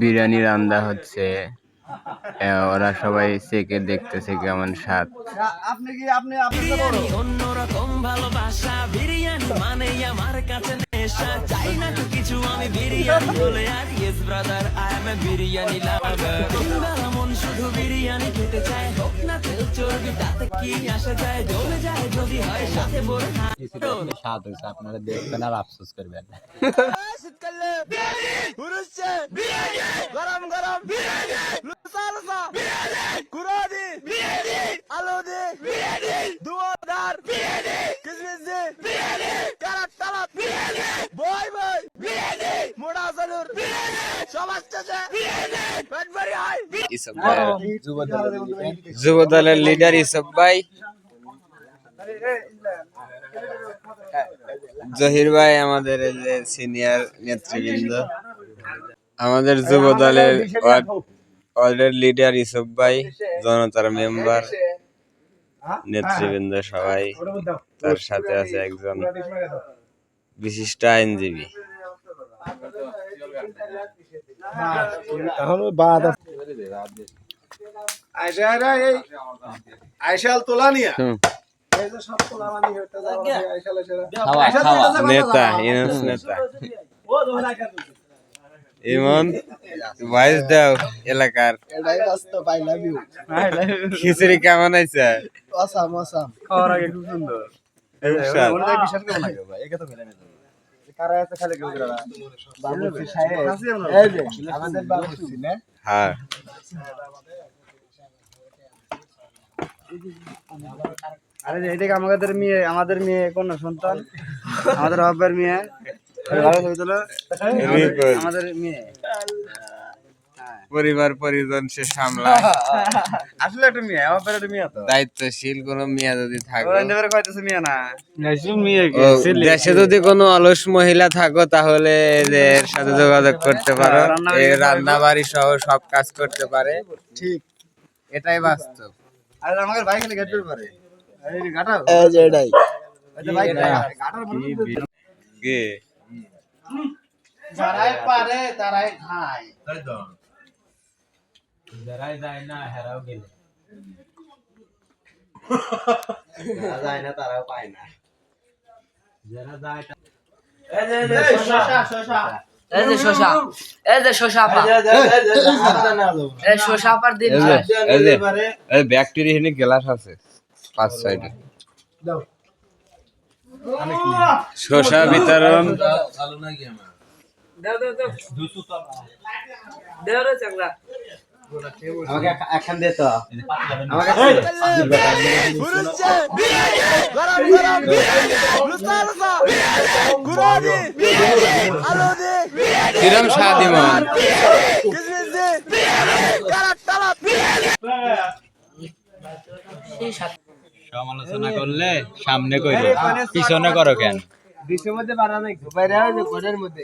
বিরিয়ানি রান্না হচ্ছে। ওরা সবাই চেকে দেখতেছে কেমন স্বাদ। আপনি কি আপনি অন্যরকম ভালোবাসা বিরিয়ানি মানে আমার কাছে নেশা। চাই না তো কিছু আমি বিরিয়ানি বলে আর yes brother I am a biryani lover মন শুধু বিরিয়ানি খেতে চায়। কি আসা যায় জমে যায় যদি হয় সাথে বড় স্বাদ হয়েছে আপনারা দেখবেন আর আফসোস করবেন শীতকালে উড়ছে বিরিয়ানি গরম গরম বিরিয়ানি লুসা লুসা বিরিয়ানি কুরাদি বিরিয়ানি আলু দি বিরিয়ানি দুয়াদার বিরিয়ানি কিসমিস দি বিরিয়ানি কারাত তালাত বিরিয়ানি বই বই বিরিয়ানি মোড়া সালুর বিরিয়ানি সমাজ চাচা বিরিয়ানি পেট ভরি হয় যুব দলের লিডার ইসব ভাই। জহির ভাই, আমাদের যে সিনিয়র নেতৃবৃন্দ। আমাদের যুব দলের ওয়ার্ডের লিডার ইসব ভাই, জনতার মেম্বার নেতৃবৃন্দ সবাই। তার সাথে আছে একজন বিশিষ্ট আইনজীবী। এখন বাদ আইসাল তোলা নিয়া। মানি নেতা নেতা। ইমন ভয়েস দাও এলাকার। এটাই বাস্তব আই লাভ ইউ খিচুড়ি কেমন হয়েছে? Awesome awesome. খাওয়ার আগে খুব সুন্দর। বিশ্বাস করব না ভাই। একে তো কারা আছে খালি কেউ সাহেব। এই যে আমাদের না হ্যাঁ। আরে যে আমাদের মেয়ে আমাদের মেয়ে কোন সন্তান? আমাদের বাবার মেয়ে। আরে ভালো ছবি আমাদের মেয়ে। পরিবার পরিজন সে সামলায়। আসলে একটা মেয়ে আমার বাবার একটা মেয়ে তো। দায়িত্বশীল কোনো মেয়ে যদি থাকে ওরা করে কইতেছে মেয়ে না। দেশে যদি কোনো অলস মহিলা থাকো তাহলে এদের সাথে যোগাযোগ করতে পারো। রান্না বাড়ি রান্না বাড়ি সহ সব কাজ করতে পারে। ঠিক। এটাই বাস্তব। আরে আমাদের ভাই খালি গেট পারে এই গাটা এই যে এটাই। কে যারাই পারে তারাই খায়। যারাই যায় না হেরাও গেলে যায় না তারাও পায় না যারা যায় এই যে শশা শশা এই যে শশা এই যে শশা আপা এই শশা আপার দিন এই যে এই ব্যাকটেরিয়া এখানে গ্লাস আছে পাঁচ সাইডে শশা বিতরণ। দেও দেও দেও দেও রে চাংলা আমাকে দে তো। আমাকে কিরম সমালোচনা করলে সামনে কইরো। পিছনে করো কেন? বিশ্বের মধ্যে বাড়া নাই ঘরের মধ্যে।